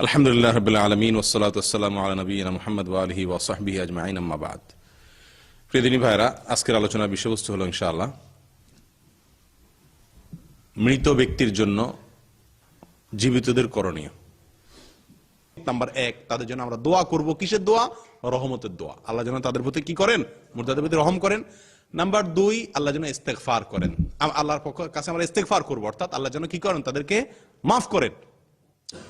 আলহামদুলিল্লাহ রবিল্লা আলমিন ওসালাতাম আলা নবীন মোহাম্মদ আলহি ওয়াসাহবি আজমাইন আম্মাবাদ প্রিয়দিনী ভাইরা আজকের আলোচনার বিষয়বস্তু হলো ইনশাআল্লাহ, মৃত ব্যক্তির জন্য জীবিতদের করণীয়। নাম্বার এক, তাদের জন্য আমরা দোয়া করব। কিসের দোয়া? রহমতের দোয়া। আল্লাহ যেন তাদের প্রতি কি করেন? মুর্দাদের প্রতি রহম করেন। নাম্বার দুই, আল্লাহ যেন ইস্তেকফার করেন। আল্লাহর পক্ষ কাছে আমরা ইস্তেকফার করব। অর্থাৎ আল্লাহ যেন কি করেন? তাদেরকে মাফ করেন।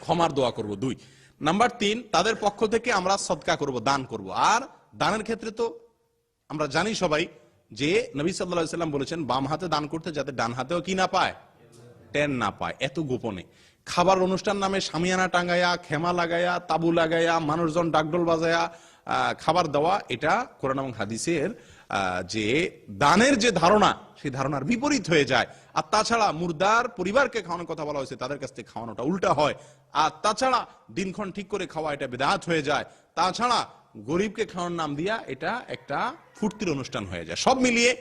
ক্ষমার দোয়া করব, দুই। নাম্বার তিন, তাদের পক্ষ থেকে আমরা সদকা করব, দান করব। আর দানের ক্ষেত্রে তো আমরা জানি সবাই যে নবী সাল্লাম বলেছেন, বাম হাতে দান করতে যাতে ডান হাতেও কি না পায়? টেন না পায়, এত গোপনে। খাবার অনুষ্ঠান নামে সামিয়ানা টাঙ্গায়া খেমা লাগায়া, তাবু লাগায়া, মানুষজন ডাকডোল বাজায়া খাবার দেওয়া, এটা কোরআন এবং হাদিসের যে দানের যে ধারণা, সেই ধারণার বিপরীত হয়ে যায়। আর তাছাড়া মুর্দার পরিবারকে খাওয়ানোর কথা বলা হয়েছে, তাদের কাছ থেকে খাওয়ানোটা উল্টা হয়। আর তাছাড়া দিনক্ষণ ঠিক করে খাওয়া এটা বেদাত হয়ে যায়। তাছাড়া গরিবকে খাওয়ানোর নাম দিয়া এটা একটা ফুর্তির অনুষ্ঠান হয়ে যায়। সব মিলিয়ে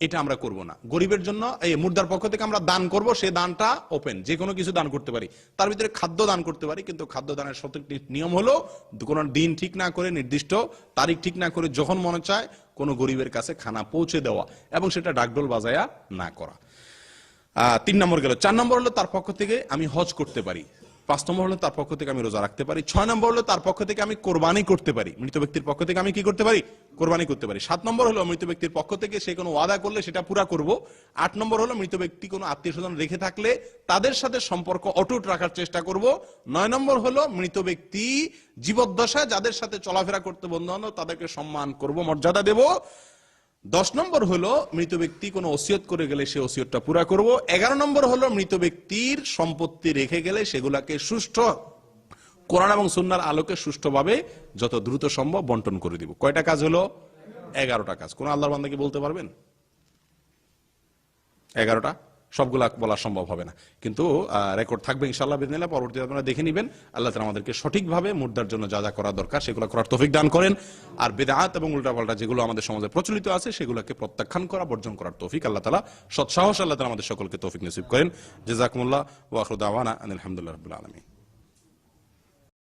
এটা আমরা করব না। গরিবের জন্য, এই মুর্দার পক্ষ থেকে আমরা দান করব, সে দানটা ওপেন যে কোনো কিছু দান করতে পারি। তার ভিতরে খাদ্য দান করতে পারি, কিন্তু খাদ্য দানের সঠিক নিয়ম হলো কোনো দিন ঠিক না করে, নির্দিষ্ট তারিখ ঠিক না করে যখন মনে চায় কোনো গরিবের কাছে খানা পৌঁছে দেওয়া এবং সেটা ডাকডোল বাজায়া না করা। তিন নম্বর গেল। চার নম্বর হলো তার পক্ষ থেকে আমি হজ করতে পারি। পাঁচ নম্বর হলো তার পক্ষ থেকে আমি রোজা রাখতে পারি। ছয় নম্বর হলো তার পক্ষ থেকে আমি কোরবানি করতে পারি। মৃত ব্যক্তির পক্ষ থেকে আমি কি করতে পারি? কোরবানি করতে পারি। সাত নম্বর হলো মৃত ব্যক্তির পক্ষ থেকে সে কোনো ওয়াদা করলে সেটা পুরা করব। আট নম্বর হলো মৃত ব্যক্তি কোনো আত্মীয় স্বজন রেখে থাকলে তাদের সাথে সম্পর্ক অটুট রাখার চেষ্টা করব। নয় নম্বর হলো মৃত ব্যক্তি জীবদ্দশায় যাদের সাথে চলাফেরা করতে বন্ধু তাদেরকে সম্মান করব, মর্যাদা দেব। দশ নম্বর হলো, মৃত ব্যক্তি কোনো ওসিয়ত করে গেলে সে ওসিয়তটা পুরা করব। এগারো নম্বর হলো, মৃত ব্যক্তির সম্পত্তি রেখে গেলে সেগুলাকে সুষ্ঠ কোরআন এবং সুন্নার আলোকে সুষ্ঠুভাবে যত দ্রুত সম্ভব বন্টন করে দিব। কয়টা কাজ হলো? এগারোটা কাজ। কোন আল্লাহর বান্দাকে বলতে পারবেন? এগারোটা? সবগুলা বলা সম্ভব হবে না। কিন্তু রেকর্ড থাকবে ইনশাল্লাহ বিদিনিল্লাহ, পরবর্তীতে আপনারা দেখে নেবেন। আল্লাহ তালা আমাদেরকে সঠিকভাবে মুদ্রার জন্য যা যা করা দরকার সেগুলো করার তফিক দান করেন। আর বেদাত এবং উল্টাপাল্টা যেগুলো আমাদের সমাজে প্রচলিত আছে সেগুলোকে প্রত্যাখ্যান করা, বর্জন করার তৌফিক আল্লাহ তালা সৎসাহস আল্লাহ তালা আমাদের সকলকে তৌফিক নসিব করেন। জেজাকুমুল্লাহ ওয়াখরুদ্দাওয়ানা আলহামদুলিল্লাহ রবুল্লা আলমী